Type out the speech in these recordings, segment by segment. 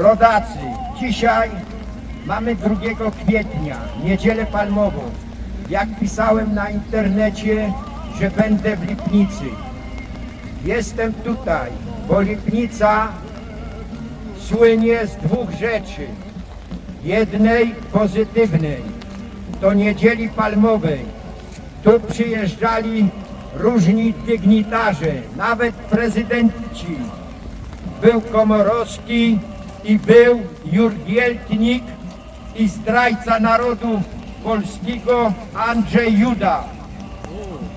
Rodacy, dzisiaj mamy 2 kwietnia, niedzielę palmową. Jak pisałem na internecie, że będę w Lipnicy. Jestem tutaj, bo Lipnica słynie z dwóch rzeczy. Jednej pozytywnej, do niedzieli palmowej. Tu przyjeżdżali różni dygnitarze, nawet prezydenci. Był Komorowski i był Jurgieltnik i zdrajca narodu polskiego Andrzej Juda.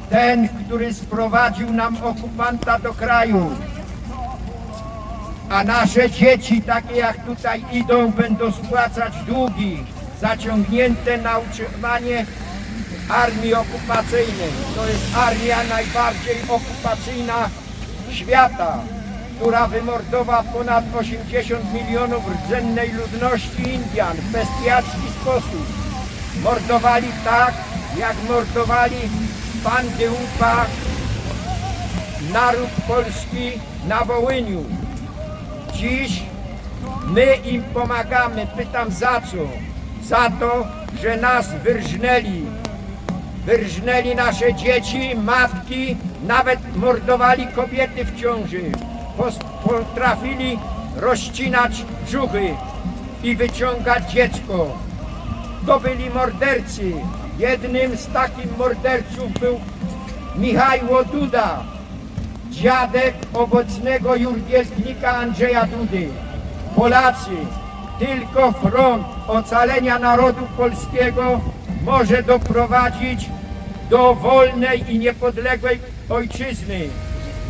Ten, który sprowadził nam okupanta do kraju. A nasze dzieci, takie jak tutaj idą, będą spłacać długi zaciągnięte na utrzymanie armii okupacyjnej. To jest armia najbardziej okupacyjna świata, która wymordowała ponad 80 milionów rdzennej ludności Indian w bestiacki sposób. Mordowali tak, jak mordowali bandy UPA naród polski na Wołyniu. Dziś my im pomagamy. Pytam za co? Za to, że nas wyrżnęli. Wyrżnęli nasze dzieci, matki, nawet mordowali kobiety w ciąży. Potrafili rozcinać brzuchy i wyciągać dziecko. To byli mordercy. Jednym z takich morderców był Michał Duda, dziadek obecnego jurgielnika Andrzeja Dudy. Polacy, tylko front ocalenia narodu polskiego może doprowadzić do wolnej i niepodległej ojczyzny.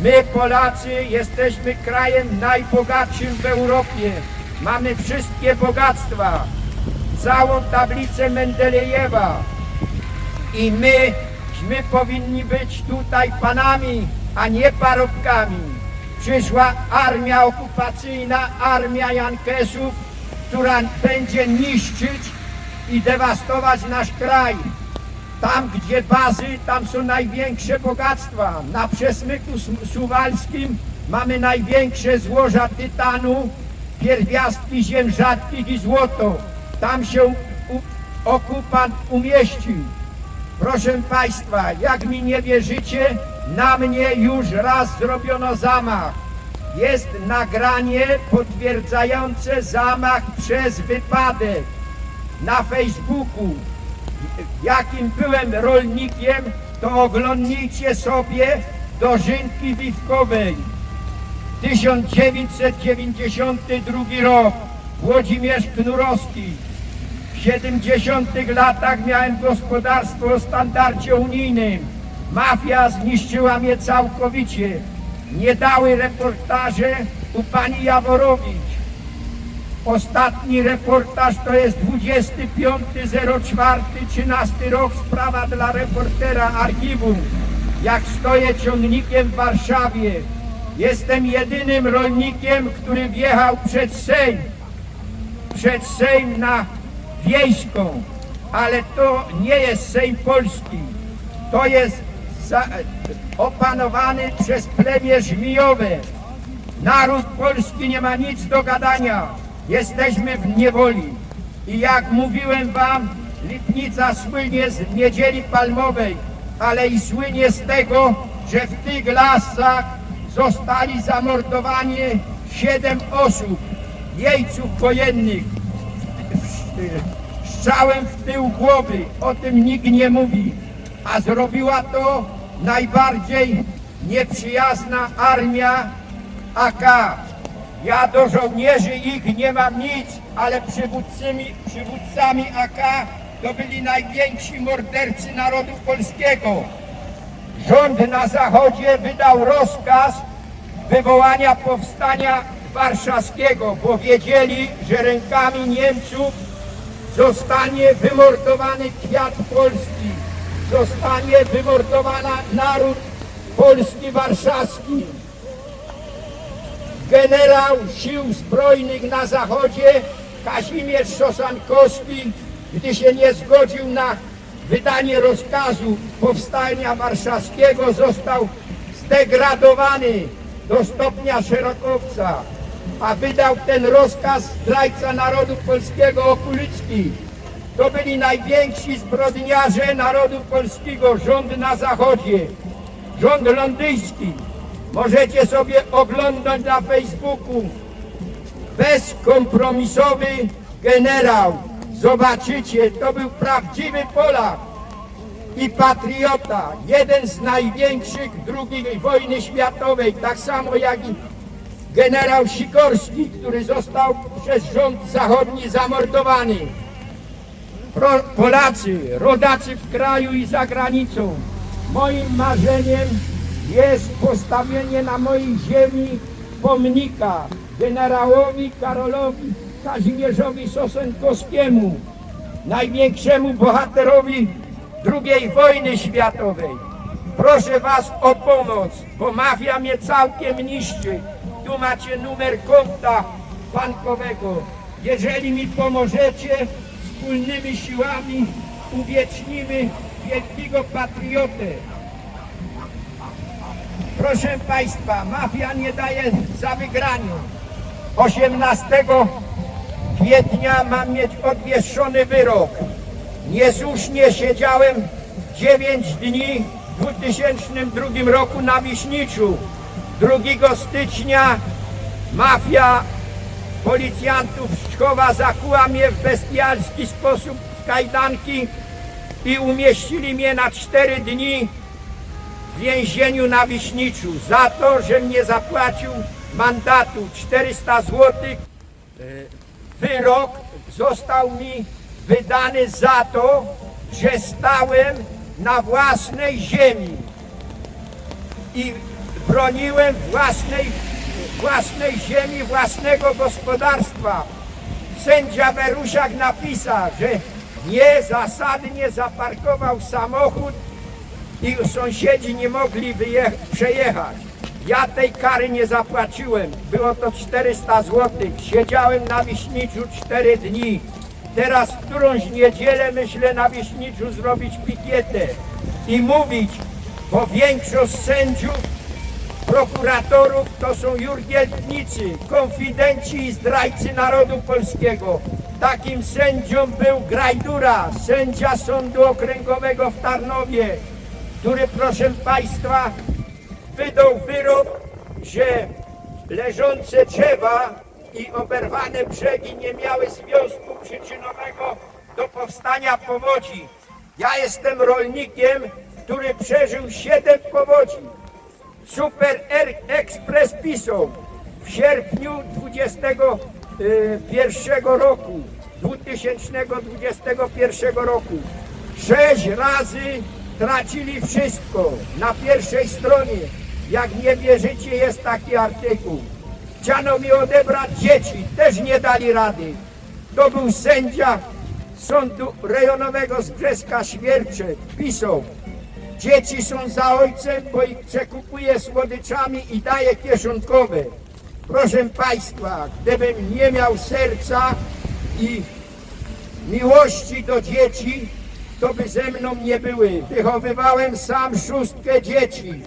My Polacy jesteśmy krajem najbogatszym w Europie. Mamy wszystkie bogactwa, całą tablicę Mendelejewa. I my, my powinni być tutaj panami, a nie parobkami. Przyszła armia okupacyjna, armia Jankesów, która będzie niszczyć i dewastować nasz kraj. Tam, gdzie bazy, tam są największe bogactwa. Na przesmyku Su- suwalskim mamy największe złoża tytanu, pierwiastki ziem rzadkich i złoto. Tam się okupant umieścił. Proszę Państwa, jak mi nie wierzycie, na mnie już raz zrobiono zamach. Jest nagranie potwierdzające zamach przez wypadek na Facebooku. Jakim byłem rolnikiem, to oglądnijcie sobie dożynki wiwkowej. 1992 rok. Włodzimierz Knurowski. W 70 latach miałem gospodarstwo o standardzie unijnym. Mafia zniszczyła mnie całkowicie. Nie dały reportaże u pani Jaworowicz. Ostatni reportaż to jest 25.04.13 rok, sprawa dla reportera archiwum. Jak stoję ciągnikiem w Warszawie. Jestem jedynym rolnikiem, który wjechał przed Sejm przed Sejm na wiejską, ale to nie jest Sejm Polski. To jest opanowany przez plemię żmijowe. Naród polski nie ma nic do gadania. Jesteśmy w niewoli. I jak mówiłem wam, Lipnica słynie z niedzieli palmowej, ale i słynie z tego, że w tych lasach zostali zamordowani siedem osób, jeńców wojennych, strzałem w tył głowy. O tym nikt nie mówi. A zrobiła to najbardziej nieprzyjazna armia AK. Ja do żołnierzy ich nie mam nic, ale przywódcami, przywódcami AK to byli najwięksi mordercy narodu polskiego. Rząd na zachodzie wydał rozkaz wywołania powstania warszawskiego, bo wiedzieli, że rękami Niemców zostanie wymordowany kwiat Polski, zostanie wymordowany naród polski warszawski. Generał sił zbrojnych na zachodzie Kazimierz Szosankowski, gdy się nie zgodził na wydanie rozkazu powstania warszawskiego, został zdegradowany do stopnia szerokowca. a wydał ten rozkaz zdrajca narodu polskiego Okulicki. To byli najwięksi zbrodniarze narodu polskiego, rząd na zachodzie, rząd londyński. Możecie sobie oglądać na Facebooku bezkompromisowy generał. Zobaczycie, to był prawdziwy Polak i patriota, jeden z największych II wojny światowej, tak samo jak i generał Sikorski, który został przez rząd zachodni zamordowany. Polacy, rodacy w kraju i za granicą, moim marzeniem jest postawienie na mojej ziemi pomnika generałowi Karolowi Kazimierzowi Sosenkowskiemu, największemu bohaterowi II wojny światowej. Proszę Was o pomoc, bo mafia mnie całkiem niszczy. Tu macie numer konta bankowego. Jeżeli mi pomożecie, wspólnymi siłami uwiecznimy wielkiego patriotę. Proszę Państwa, mafia nie daje za wygranie. 18 kwietnia mam mieć odwieszony wyrok. Niesłusznie siedziałem 9 dni w 2002 roku na Wiśniczu. 2 stycznia mafia policjantów z Czchowa zakuła mnie w bestialski sposób w kajdanki i umieścili mnie na 4 dni w więzieniu na Wiśniczu za to, że mnie zapłacił mandatu 400 zł. Wyrok został mi wydany za to, że stałem na własnej ziemi i broniłem własnej, własnej ziemi, własnego gospodarstwa. Sędzia Werusiak napisał, że niezasadnie zaparkował samochód i sąsiedzi nie mogli przejechać. Ja tej kary nie zapłaciłem. Było to 400 zł. Siedziałem na Wiśniczu 4 dni. Teraz w którąś niedzielę myślę na Wiśniczu zrobić pikietę i mówić, bo większość sędziów, prokuratorów to są jurgieltnicy, konfidenci i zdrajcy narodu polskiego. Takim sędzią był Grajdura, sędzia Sądu Okręgowego w Tarnowie, który proszę Państwa wydał wyrok, że leżące drzewa i oberwane brzegi nie miały związku przyczynowego do powstania powodzi. Ja jestem rolnikiem, który przeżył siedem powodzi. Super Express pisał w sierpniu 21 roku, 2021 roku. Sześć razy tracili wszystko. Na pierwszej stronie, jak nie wierzycie, jest taki artykuł. Chciano mi odebrać dzieci, też nie dali rady. To był sędzia Sądu Rejonowego z Brzeska Świercze. Pisał, dzieci są za ojcem, bo ich przekupuje słodyczami i daje kieszonkowe. Proszę Państwa, gdybym nie miał serca i miłości do dzieci, to by ze mną nie były. Wychowywałem sam szóstkę dzieci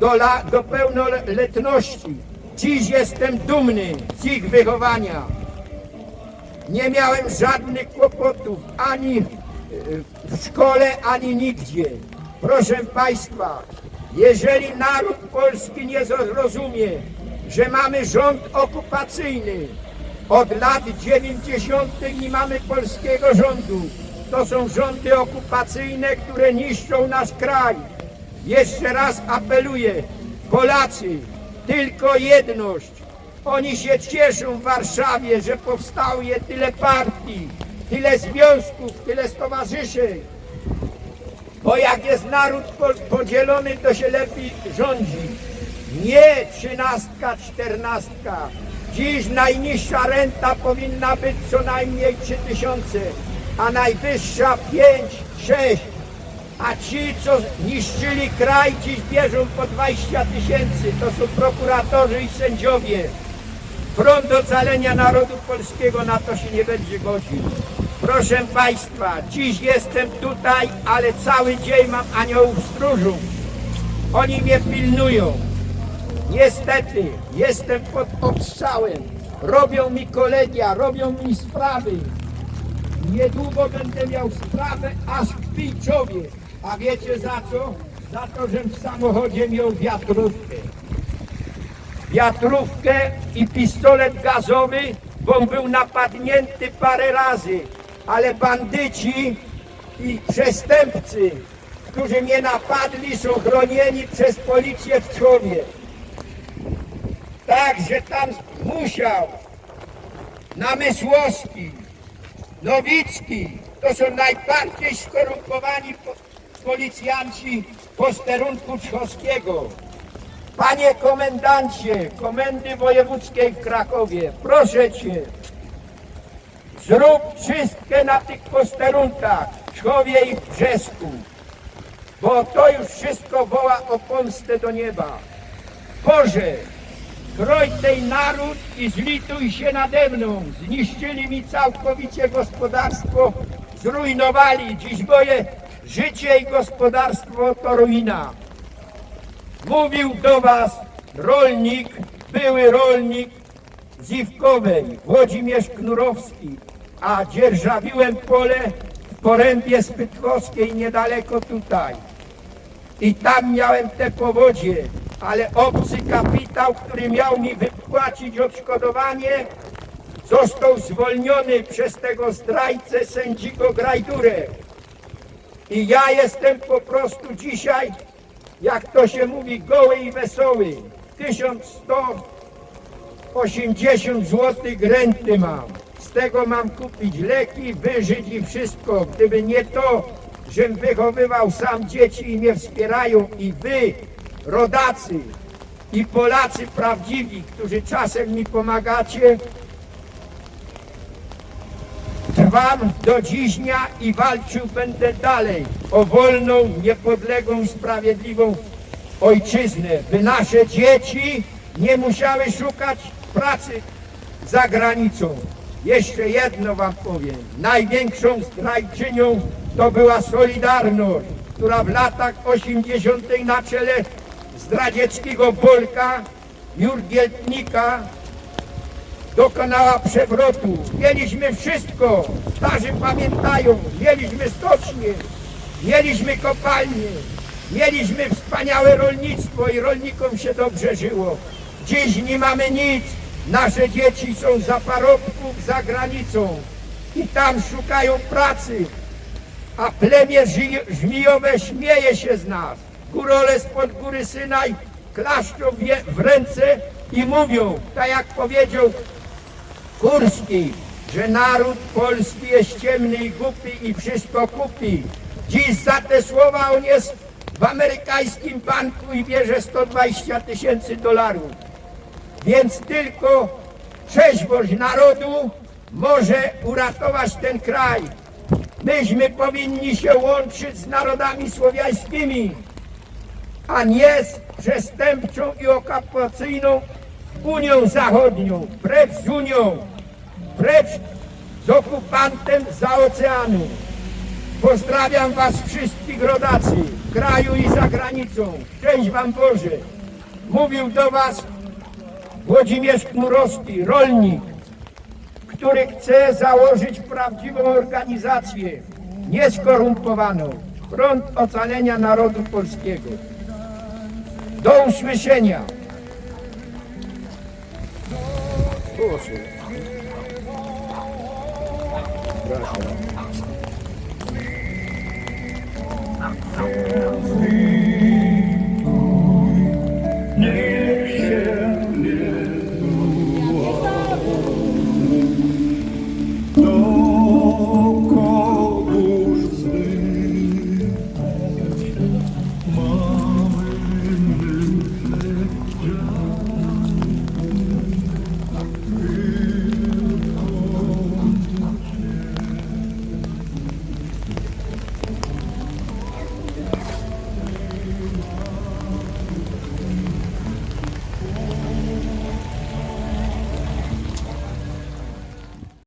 do, la, do pełnoletności. Dziś jestem dumny z ich wychowania. Nie miałem żadnych kłopotów ani e, w szkole, ani nigdzie. Proszę Państwa, jeżeli naród polski nie zrozumie, że mamy rząd okupacyjny, od lat 90. nie mamy polskiego rządu. To są rządy okupacyjne, które niszczą nasz kraj. Jeszcze raz apeluję, Polacy, tylko jedność. Oni się cieszą w Warszawie, że powstało je tyle partii, tyle związków, tyle stowarzyszeń. Bo jak jest naród po- podzielony, to się lepiej rządzi. Nie trzynastka, czternastka. Dziś najniższa renta powinna być co najmniej 3000, a najwyższa 5, 6. A ci, co niszczyli kraj, dziś bierzą po 20 tysięcy. To są prokuratorzy i sędziowie. Front ocalenia narodu polskiego na to się nie będzie godził. Proszę Państwa, dziś jestem tutaj, ale cały dzień mam aniołów stróżów. Oni mnie pilnują. Niestety, jestem pod obstrzałem. Robią mi kolegia, robią mi sprawy. Niedługo będę miał sprawę aż w Pińczowie. A wiecie za co? Za to, że w samochodzie miał wiatrówkę. Wiatrówkę i pistolet gazowy, bo był napadnięty parę razy. Ale bandyci i przestępcy, którzy mnie napadli, są chronieni przez policję w Człowie. Także tam musiał Namysłowski, Nowicki, to są najbardziej skorumpowani po, policjanci posterunku Czchowskiego. Panie komendancie Komendy Wojewódzkiej w Krakowie, proszę Cię, zrób czystkę na tych posterunkach w Czchowie i w Brzesku, bo to już wszystko woła o pomstę do nieba. Boże, kroj tej naród i zlituj się nade mną. Zniszczyli mi całkowicie gospodarstwo, zrujnowali. Dziś moje życie i gospodarstwo to ruina. Mówił do was rolnik, były rolnik z Iwkowej, Włodzimierz Knurowski, a dzierżawiłem pole w Porębie Spytkowskiej niedaleko tutaj. I tam miałem te powodzie, ale obcy kapitał, który miał mi wypłacić odszkodowanie, został zwolniony przez tego zdrajcę sędziego Grajdurę. I ja jestem po prostu dzisiaj, jak to się mówi, goły i wesoły. 1180 zł renty mam. Z tego mam kupić leki, wyżyć i wszystko. Gdyby nie to, żem wychowywał sam dzieci i mnie wspierają i wy, rodacy i Polacy prawdziwi, którzy czasem mi pomagacie, Trwam do dziś dnia i walczył będę dalej o wolną, niepodległą sprawiedliwą ojczyznę, by nasze dzieci nie musiały szukać pracy za granicą. Jeszcze jedno wam powiem. Największą zdrajczynią to była Solidarność, która w latach 80. na czele zdradzieckiego Bolka, Jurgieltnika, dokonała przewrotu. Mieliśmy wszystko, starzy pamiętają, mieliśmy stocznie, mieliśmy kopalnie, mieliśmy wspaniałe rolnictwo i rolnikom się dobrze żyło. Dziś nie mamy nic, nasze dzieci są za parobków za granicą i tam szukają pracy, a plemię żmijowe śmieje się z nas. Górole spod góry Synaj klaszczą w ręce i mówią, tak jak powiedział Kurski, że naród polski jest ciemny i głupi i wszystko kupi. Dziś za te słowa on jest w amerykańskim banku i bierze 120 tysięcy dolarów. Więc tylko trzeźwość narodu może uratować ten kraj. Myśmy powinni się łączyć z narodami słowiańskimi, a nie z przestępczą i okupacyjną Unią Zachodnią, precz z Unią, precz z okupantem za oceanu. Pozdrawiam Was wszystkich rodacy w kraju i za granicą. Szczęść Wam Boże. Mówił do Was Włodzimierz Knurowski, rolnik, który chce założyć prawdziwą organizację, nieskorumpowaną. Front Ocalenia Narodu Polskiego. Do usłyszenia. Proszę. Proszę.